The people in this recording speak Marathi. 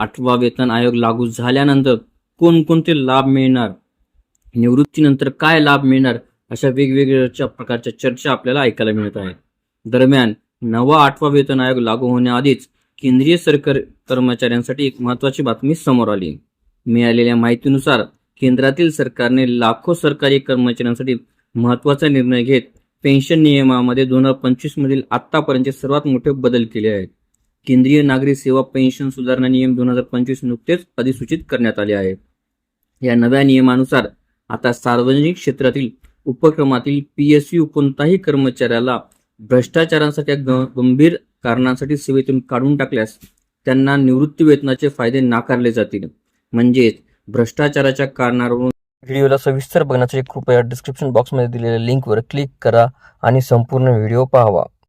आठवा वेतन आयोग लागू झाल्यानंतर कोणकोणते लाभ मिळणार? निवृत्तीनंतर काय लाभ मिळणार? अशा वेगवेगळ्या प्रकारच्या चर्चा आपल्याला ऐकायला मिळत आहेत दरम्यान नवा आठवा वेतन आयोग लागू होण्याआधीच केंद्रीय सरकार कर्मचाऱ्यांसाठी एक महत्वाची बातमी समोर आली. मिळालेल्या माहितीनुसार केंद्रातील सरकारने लाखो सरकारी कर्मचाऱ्यांसाठी महत्त्वाचा निर्णय घेत पेन्शन नियमामध्ये दोन हजार पंचवीस मधील आतापर्यंतचे सर्वात मोठे बदल केले आहेत. केंद्रीय नागरी सेवा पेन्शन सुधारणा नियम दोन हजार पंचवीस नुकतेच अधिसूचित करण्यात आले आहे. या नव्या नियमानुसार आता सार्वजनिक क्षेत्रातील उपक्रमातील पी एस यू कोणताही कर्मचाऱ्याला भ्रष्टाचारांसारख्या ग- गंभीर कारणांसाठी सेवेतून काढून टाकल्यास त्यांना निवृत्ती वेतनाचे फायदे नाकारले जातील. म्हणजेच भ्रष्टाचाराच्या कारणावरून व्हिडिओला सविस्तर बघण्यासाठी कृपया डिस्क्रिप्शन बॉक्समध्ये दिलेल्या लिंकवर क्लिक करा आणि संपूर्ण व्हिडिओ पाहावा.